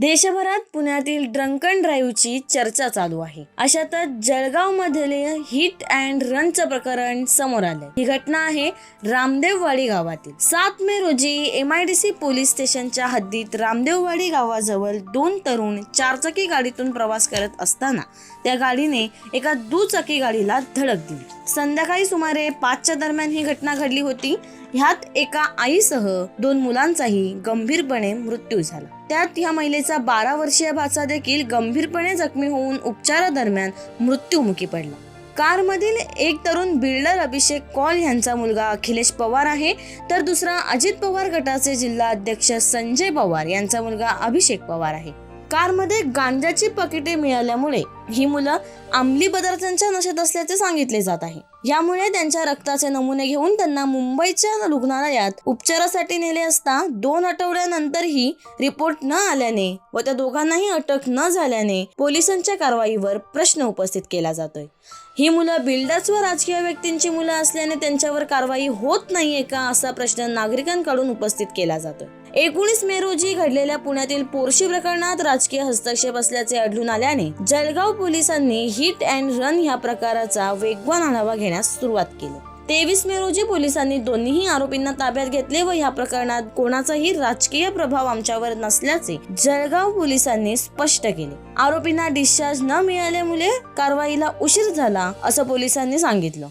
देशभरात पुण्यातील ड्रंकन ड्राईव्हची चर्चा चालू आहे. अशातच जळगाव मधले हिट अँड रनचं प्रकरण समोर आले ही घटना आहे रामदेववाडी गावातील. सात मे रोजी M I D C police स्टेशनच्या हद्दीत रामदेववाडी गावाजवळ दोन तरुण चारचाकी गाडीतून प्रवास करत असताना त्या गाडीने एका दुचाकी गाडीला धडक दिली. संध्याकाळी सुमारे पाचच्या दरम्यान ही घटना घडली होती. ह्यात एका आईसह दोन मुलांचाही गंभीरपणे मृत्यू झाला. त्यात ह्या महिलेचा बारा वर्षीय भाचा देखील गंभीरपणे जखमी होऊन उपचारादरम्यान मृत्यूमुखी पडला. कारमधील एक तरुण बिल्डर अभिषेक कॉल यांचा मुलगा अखिलेश पवार आहे. तर दुसरा अजित पवार गटाचे जिल्हा अध्यक्ष संजय पवार यांचा मुलगा अभिषेक पवार आहे. कारमध्ये गांजाची पकिटे मिळाल्यामुळे ही मुलं अंमली पदार्थांच्या नशेत असल्याचे सांगितले जात आहे. यामुळे त्यांच्या रक्ताचे नमुने घेऊन त्यांना मुंबईच्या रुग्णालयात उपचारासाठी नेले असता दोन आठवड्यानंतरही रिपोर्ट न आल्याने व त्या दोघांनाही अटक न झाल्याने पोलिसांच्या कारवाईवर प्रश्न उपस्थित केला जातोय. ही मुलं बिल्डर्स व राजकीय व्यक्तींची मुलं असल्याने त्यांच्यावर कारवाई होत नाहीये का असा प्रश्न नागरिकांकडून उपस्थित केला जातोय. एकोणीस मे रोजी घडलेल्या पुण्यातील पोर्शी प्रकरणात राजकीय हस्तक्षेप असल्याचे आढळून आल्याने जळगाव पोलिसांनी हिट अँड रन ह्या प्रकाराचा वेगवान आढावा घेण्यास सुरुवात केली. तेवीस मे रोजी पोलिसांनी दोन्ही आरोपींना ताब्यात घेतले व या प्रकरणात कोणाचाही राजकीय प्रभाव आमच्यावर नसल्याचे जळगाव पोलिसांनी स्पष्ट केले. आरोपींना डिस्चार्ज न मिळाल्यामुळे कारवाईला उशीर झाला असं पोलिसांनी सांगितलं.